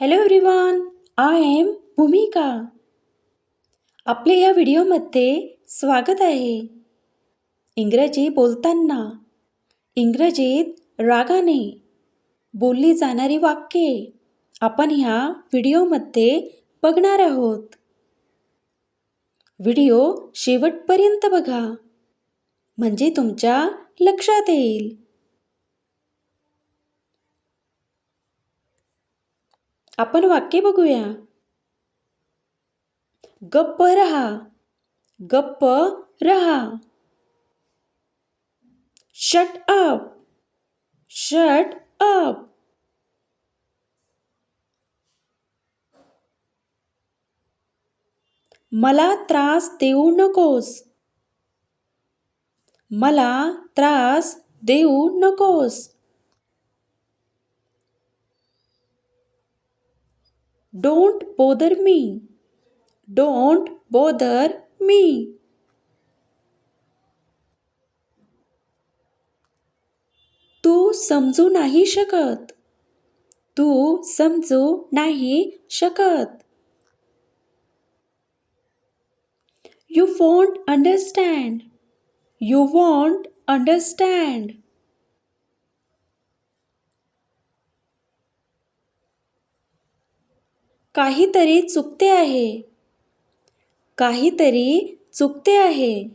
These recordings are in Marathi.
हॅलो एव्हरीवन आय एम भूमिका आपले या व्हिडिओमध्ये स्वागत आहे. इंग्रजी बोलताना इंग्रजीत रागाने बोलली जाणारी वाक्ये आपण ह्या व्हिडिओमध्ये बघणार आहोत. व्हिडिओ शेवटपर्यंत बघा. म्हणजे तुमच्या लक्षात येईल. आपण वाक्य बघूया. गप्प रहा. गप्प रहा. शट अप शट अप मला त्रास देऊ नकोस. मला त्रास देऊ नकोस. Don't bother me don't bother me तू समजू नाही शकत. तू समजू नाही शकत. You want understand you want understand काहीतरी चुकते आहे. काहीतरी चुकते आहे.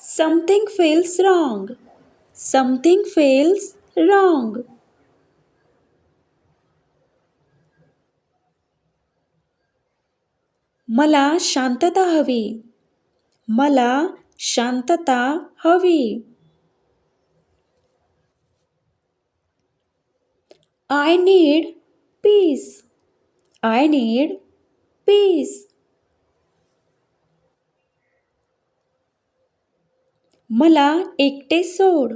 Something feels wrong something feels wrong मला शांतता हवी. मला शांतता हवी. I need peace I need peace मला एकटे सोड.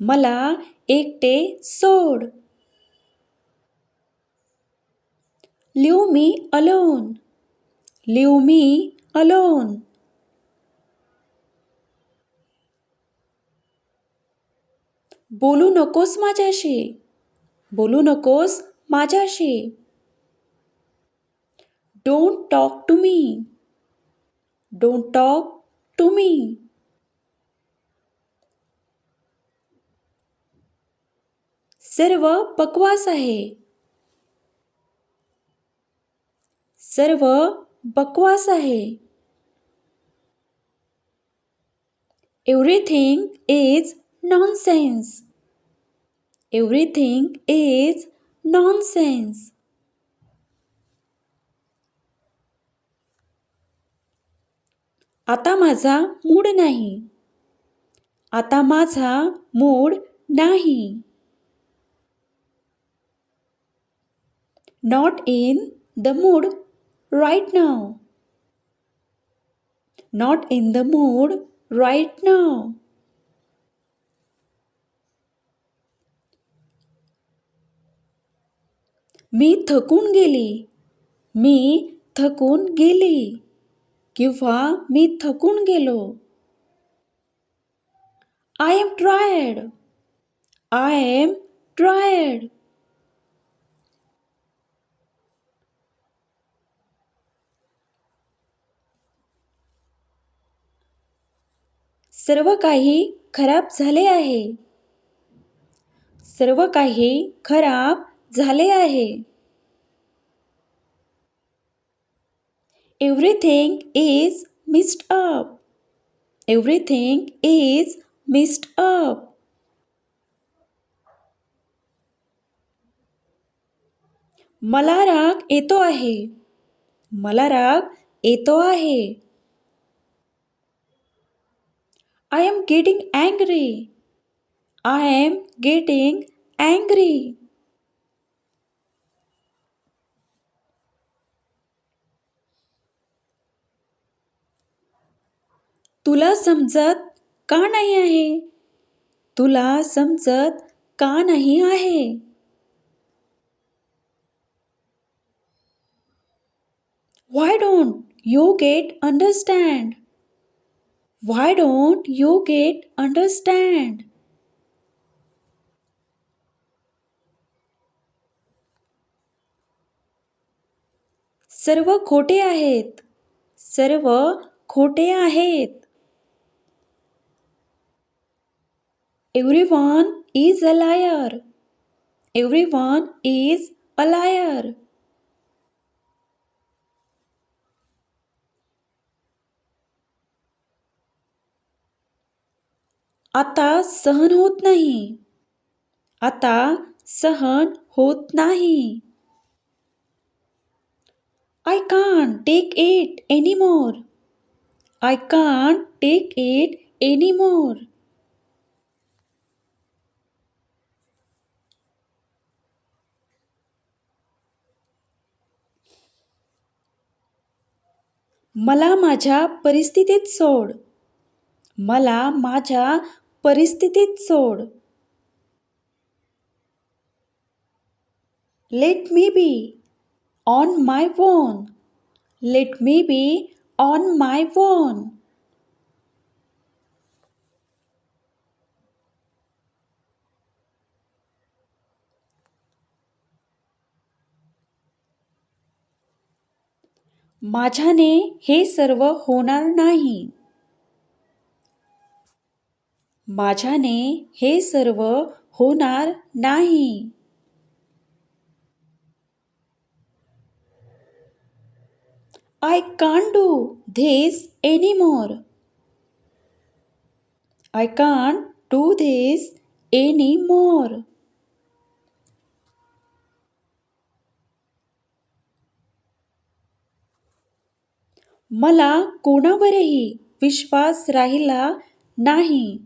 मला एकटे सोड. Leave me alone leave me alone बोलू नकोस माझ्याशी. बोलू नकोस माझ्याशी. Don't talk to me don't talk to me सर्व बकवास आहे. सर्व बकवास आहे. Everything is nonsense everything is nonsense आता माझा मूड नाही आता माझा मूड नाही not in the mood right now not in the mood right now मी थकून गेली. मी थकून गेली. किंवा मी थकून गेलो. I am tried I am tried सर्व काही खराब झाले आहे. सर्व काही खराब झाले आहे. Everything is missed up everything is missed up मला राग येतो आहे. मला राग येतो आहे. I am getting angry I am getting angry तुला समजत का नाही आहे? तुला समजत का नाही आहे? Why don't you get understand why don't you get understand सर्व खोटे आहेत. सर्व खोटे आहेत. Every one is a liar every one is a liar आता सहन होत नाही. आता सहन होत नाही. I can take it anymore I can take it anymore मला माझ्या परिस्थितीत सोड. मला माझ्या परिस्थितीत सोड. Let me be on my phone let me be on my phone माझ्याने हे सर्व होणार नाही. माझ्याने हे सर्व होणार नाही. I can do this anymore I can do this any मला कोणावरही विश्वास राहिला नाही.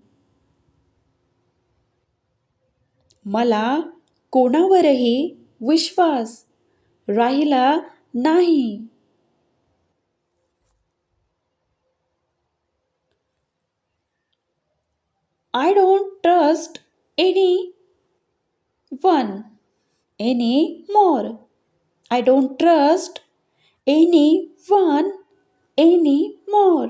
मला कोणावरही विश्वास राहिला नाही. I don't trust any one any more I don't trust any one any more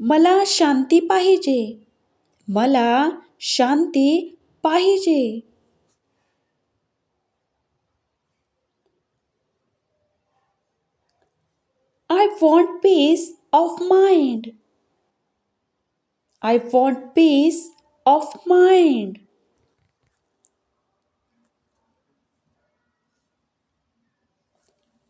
मला शांती पाहिजे. मला शांती पाहिजे. I want peace of mind I want peace of mind